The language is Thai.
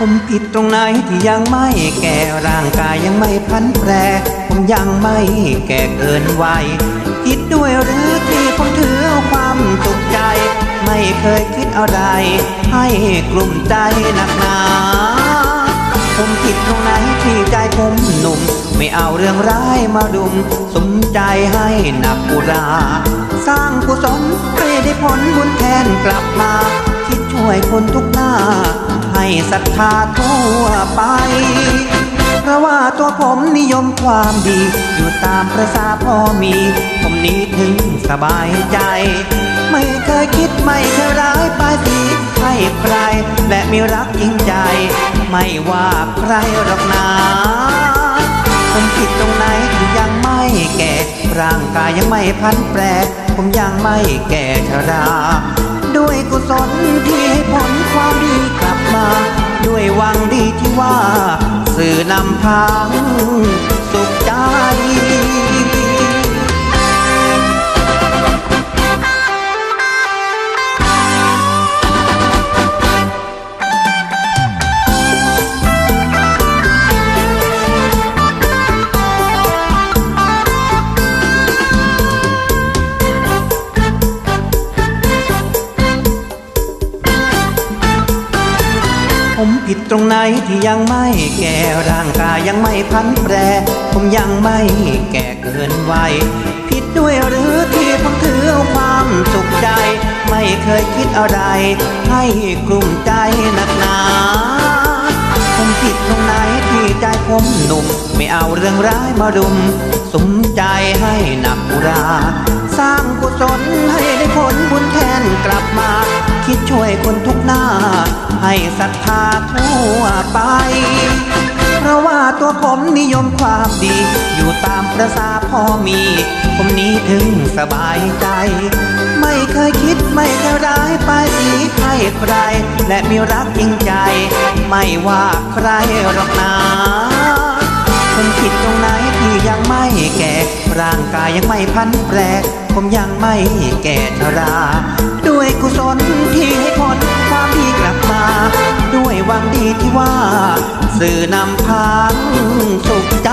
ผมผิดตรงไหนที่ยังไม่แก่ร่างกายยังไม่พันแปร ผมยังไม่แก่เกินวัยคิดด้วยหรือที่ผมถือความสุขใจ ไม่เคยคิดอะไร ให้กลุ่มใจหนักหนาผมผิดตรงไหนที่ใจผมหนุ่ม ไม่เอาเรื่องร้ายมาดุม สมใจให้หนักกุรา สร้างกุศลให้ได้ผลบุญแทนกลับมา วยคนทุกหน้า ให้ศรัทธาทั่วไป เพราะว่าตัวผมนิยมความดี อยู่ตามประสาพ่อมี ผมนี้ถึงสบายใจ ไม่เคยคิดไม่เคยร้ายปายสีให้ใคร และมีรักจริงใจ ไม่ว่าใครหรอกนาผมผิดตรงไหนที่ยังไม่แก่ ร่างกายยังไม่พันแปร ผมยังไม่แก่ชรา ด้วยกุศลที่ให้ผลความดีกลับมา ด้วยวังดีที่ว่า สื่อนำทาง ผมผิดตรงไหนที่ยังไม่แก่ร่างกายยังไม่พันแปร ผมยังไม่แก่เกินวัยผิดด้วยหรือที่ผมถือความสุขใจ ไม่เคยคิดอะไร ให้กลุ่มใจหนักหนาผมผิดตรงไหนที่ใจผมหนุ่ม ไม่เอาเรื่องร้ายมารุม สมใจให้หนักอุรา สร้างกุศลให้ได้ผลบุญแทนกลับมา คิดช่วยคนทุกหน้า ให้ศรัทธาทั่วไป เพราะว่าตัวผมนิยมความดี อยู่ตามประสาพ่อมี ผมนี้ถึงสบายใจ ไม่เคยคิดไม่เคยร้ายไปสีให้ใคร และมีรักจริงใจ ไม่ว่าใครหรอกนา ยยังไม่พันแปรผมยังไม่แก่ชรา ด้วยกุศลที่ให้ผลความดีกลับมา ด้วยหวังดีที่ว่า สื่อนำทางสุขใจ